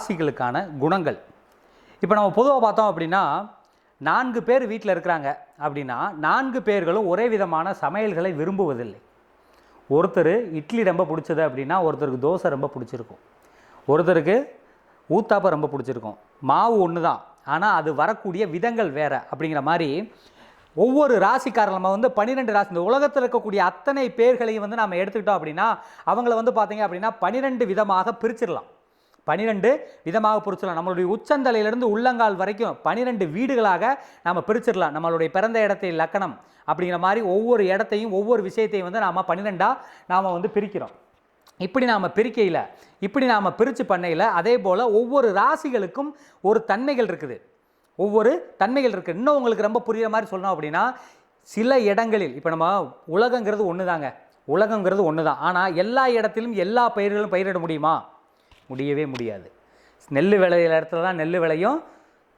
ராசிகளுக்கான குணங்கள். இப்போ நம்ம பொதுவாக பார்த்தோம் அப்படின்னா நான்கு பேர் வீட்டில் இருக்கிறாங்க அப்படின்னா நான்கு பேர்களும் ஒரே விதமான சமையல்களை விரும்புவதில்லை. ஒருத்தர் இட்லி ரொம்ப பிடிச்சது அப்படின்னா ஒருத்தருக்கு தோசை ரொம்ப பிடிச்சிருக்கும். ஒருத்தருக்கு ஊத்தாப்பம் ரொம்ப பிடிச்சிருக்கும். மாவு ஒன்று தான் ஆனால் அது வரக்கூடிய விதங்கள் வேறு அப்படிங்கிற மாதிரி ஒவ்வொரு ராசிக்காரர் நம்ம வந்து பன்னிரெண்டு ராசி இந்த உலகத்தில் இருக்கக்கூடிய அத்தனை பேர்களையும் வந்து நம்ம எடுத்துக்கிட்டோம் அப்படின்னா அவங்கள வந்து பார்த்தீங்க அப்படின்னா பன்னிரெண்டு விதமாக பிரிச்சிடலாம். பனிரெண்டு விதமாக பிரிச்சிடலாம் நம்மளுடைய உச்சந்தலையிலிருந்து உள்ளங்கால் வரைக்கும் பனிரெண்டு வீடுகளாக நாம் பிரிச்சிடலாம். நம்மளுடைய பிறந்த இடத்தை லக்கணம் அப்படிங்கிற மாதிரி ஒவ்வொரு இடத்தையும் ஒவ்வொரு விஷயத்தையும் வந்து நாம் பன்னிரெண்டாக நாம் வந்து பிரிக்கிறோம். இப்படி நாம் பிரிக்கையில் இப்படி நாம் பிரித்து பண்ணையில் அதே போல் ஒவ்வொரு ராசிகளுக்கும் ஒரு தன்மைகள் இருக்குது. ஒவ்வொரு தன்மைகள் இருக்குது இன்னும் உங்களுக்கு ரொம்ப புரியுற மாதிரி சொல்லணும் அப்படின்னா சில இடங்களில் இப்போ நம்ம உலகங்கிறது ஒன்று தாங்க உலகங்கிறது ஒன்று தான் ஆனால் எல்லா இடத்திலும் எல்லா பயிர்களும் பயிரிட முடியுமா? முடியவே முடியாது. நெல் விளையிற இடத்துல தான் நெல் விளையும்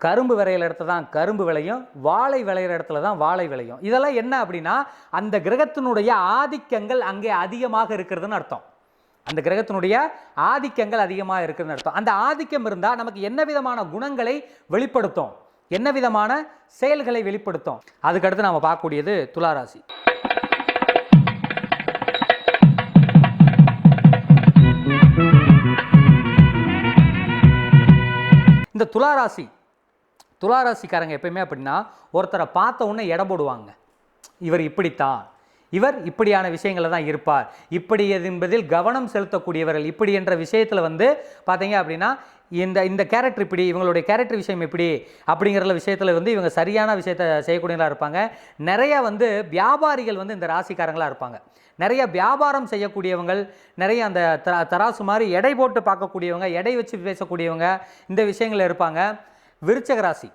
கரும்பு விளையிற இடத்துல தான் கரும்பு விளையும் வாழை விளையிற இடத்துல தான் வாழை விளையும். இதெல்லாம் என்ன அப்படின்னா அந்த கிரகத்தினுடைய ஆதிக்கங்கள் அங்கே அதிகமாக இருக்கிறதுன்னு அர்த்தம். அந்த கிரகத்தினுடைய ஆதிக்கங்கள் அதிகமாக இருக்குதுன்னு அர்த்தம். அந்த ஆதிக்கம் இருந்தால் நமக்கு என்ன விதமான குணங்களை வெளிப்படுத்தும்? என்ன விதமான செயல்களை வெளிப்படுத்தும்? அதுக்கடுத்து நாம் பார்க்கக்கூடியது துளாராசி. இந்த துளாராசி துளாராசிக்காரங்க எப்பயுமே அப்படின்னா ஒருத்தரை பார்த்த உடனே எடை போடுவாங்க. இவர் இப்படித்தான். இவர் இப்படியான விஷயங்களில் தான் இருப்பார். இப்படி என்பதில் கவனம் செலுத்தக்கூடியவர்கள். இப்படி என்ற விஷயத்தில் வந்து பார்த்தீங்க அப்படின்னா இந்த இந்த கேரக்டர் இப்படி இவங்களுடைய கேரக்டர் விஷயம் எப்படி அப்படிங்கிற விஷயத்தில் வந்து இவங்க சரியான விஷயத்தை செய்யக்கூடியவங்களா இருப்பாங்க. நிறைய வந்து வியாபாரிகள் வந்து இந்த ராசிக்காரங்களாக இருப்பாங்க. நிறைய வியாபாரம் செய்யக்கூடியவங்கள் நிறைய அந்த தராசு மாதிரி எடை போட்டு பார்க்கக்கூடியவங்க எடை வச்சு பேசக்கூடியவங்க இந்த விஷயங்கள் இருப்பாங்க. விருச்சக ராசி.